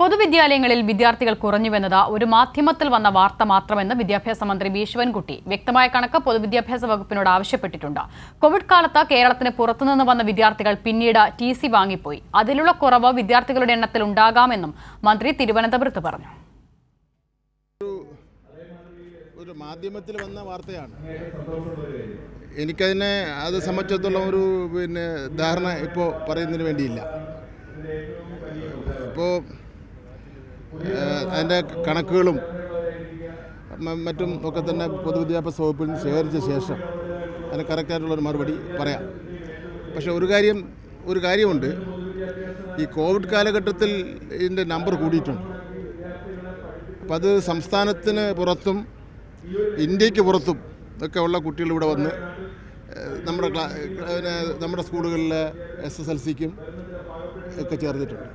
പൊതുവിദ്യാലയങ്ങളിൽ വിദ്യാർത്ഥികൾ കുറഞ്ഞുവെന്നത് ഒരു മാധ്യമത്തിൽ വന്ന വാർത്ത മാത്രമെന്ന് വിദ്യാഭ്യാസ മന്ത്രി വി. ശിവൻകുട്ടി വ്യക്തമായ കണക്ക് പൊതുവിദ്യാഭ്യാസ വകുപ്പിനോട് ആവശ്യപ്പെട്ടിട്ടുണ്ട്. കോവിഡ് കാലത്ത് കേരളത്തിന് പുറത്തുനിന്ന് വന്ന വിദ്യാർത്ഥികൾ പിന്നീട് ടി സി വാങ്ങിപ്പോയി. അതിലുള്ള കുറവ് വിദ്യാർത്ഥികളുടെ എണ്ണത്തിൽ ഉണ്ടാകാമെന്നും മന്ത്രി തിരുവനന്തപുരത്ത് പറഞ്ഞു. ഒരു മാധ്യമത്തിൽ വന്ന വാർത്തയാണ്. എനിക്കതിനെ അത് സംബന്ധിച്ചിടത്തോളം ഒരു പിന്നെ ധാരണ ഇപ്പോൾ പറയുന്നതിന് വേണ്ടിയില്ല. ഇപ്പോൾ അതിന്റെ കണക്കുകളും മറ്റും ഒക്കെ തന്നെ പൊതുവിദ്യാഭ്യാസ വകുപ്പിൽ നിന്ന് ശേഖരിച്ച ശേഷം അതിന് കറക്റ്റായിട്ടുള്ളൊരു മറുപടി പറയാം. പക്ഷേ ഒരു കാര്യം ഒരു കാര്യമുണ്ട്. ഈ കോവിഡ് കാലഘട്ടത്തിൽ ഇതിന്റെ നമ്പർ കൂടിയിട്ടുണ്ട്. അപ്പം അത് സംസ്ഥാനത്തിന് പുറത്തും ഇന്ത്യയ്ക്ക് പുറത്തും ഒക്കെ ഉള്ള കുട്ടികൾ ഇവിടെ വന്ന് നമ്മുടെ നമ്മുടെ സ്കൂളുകളിലെ എസ് എസ് എൽ സിക്കും ഒക്കെ ചേർന്നിട്ടുണ്ട്.